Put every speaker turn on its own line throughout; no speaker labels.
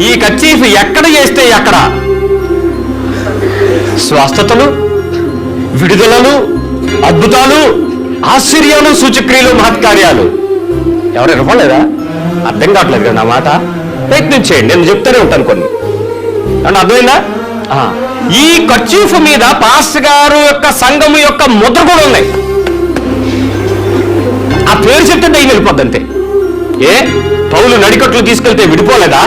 ఈ కచ్చీఫ్ ఎక్కడ చేస్తే ఎక్కడ స్వస్థతలు విడుదలలు అద్భుతాలు ఆశ్చర్యాలు సూచక్రియలు మహత్కార్యాలు. ఎవరు ఇవ్వలేదా అర్థం కావట్లేదు కదా నా మాట. ప్రయత్నించేయండి నేను చెప్తూనే ఉంటాను కొన్ని. అంటే అర్థమైందా? ఈ ఖర్చీఫ్ మీద పాస్ గారు యొక్క సంఘము యొక్క ముద్ర కూడా ఉన్నాయి. ఆ పేరు చెప్తే దయ్యం వెళ్ళిపోద్ది అంతే ఏ? పౌలు నడికట్లు తీసుకెళ్తే విడిపోలేదా?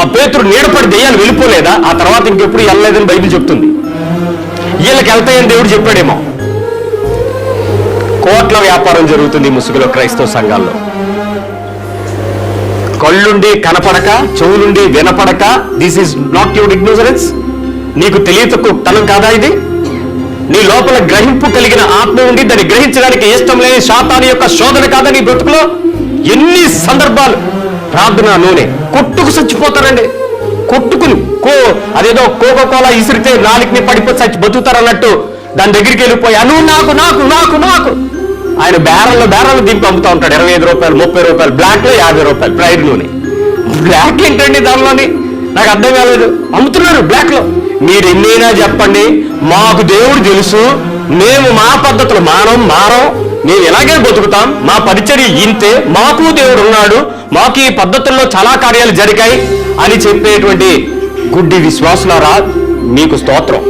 ఆ పేతురు నీడపడి దెయ్యాలు వెళ్ళిపోలేదా? ఆ తర్వాత ఇంకెప్పుడు వెళ్ళలేదని బైబిల్ చెప్తుంది. వీళ్ళకి వెళ్తాయని దేవుడు చెప్పాడేమో. కోట్ల వ్యాపారం జరుగుతుంది ముసుగులో క్రైస్తవ సంఘాల్లో. కళ్ళుండి కనపడక చెవులుండి వినపడక this is not your ignorance నీకు తెలియతకు తనం కాదా ఇది? నీ లోపల గ్రహింపు కలిగిన ఆత్మ ఉండి దాన్ని గ్రహించడానికి ఇష్టం లేని శాతాని యొక్క శోధన కాదా నీ బ్రతుకులో? ఎన్ని సందర్భాలు ప్రార్థన నూనె. కొట్టుకు చచ్చిపోతారండి. కొట్టుకుని కో అదేదో కోకో కోలా ఇసిరితే నాలుగుని పడిపోయి చచ్చి బతుకుతారన్నట్టు దాని దగ్గరికి వెళ్ళిపోయి అను నాకు నాకు నాకు నాకు. ఆయన బేరల్లో బేరల్లో దింపి అమ్ముతా ఉంటాడు. ఇరవై ఐదు రూపాయలు ముప్పై రూపాయలు బ్లాక్లో యాభై రూపాయలు ప్రైడ్ నూనె. బ్లాక్ ఏంటండి దానిలోని? నాకు అర్థం కాలేదు. అమ్ముతున్నారు బ్లాక్లో మీరు ఎన్నైనా చెప్పండి మాకు దేవుడు తెలుసు మేము మా పద్ధతులు మానం మారం మేము ఇలాగే బతుకుతాం మా పరిచర్య ఇంతే మాకు దేవుడు ఉన్నాడు మాకు ఈ పద్ధతుల్లో చాలా కార్యాలు జరిగాయి అని చెప్పేటువంటి గుడ్డి విశ్వాసులారా మీకు స్తోత్రం.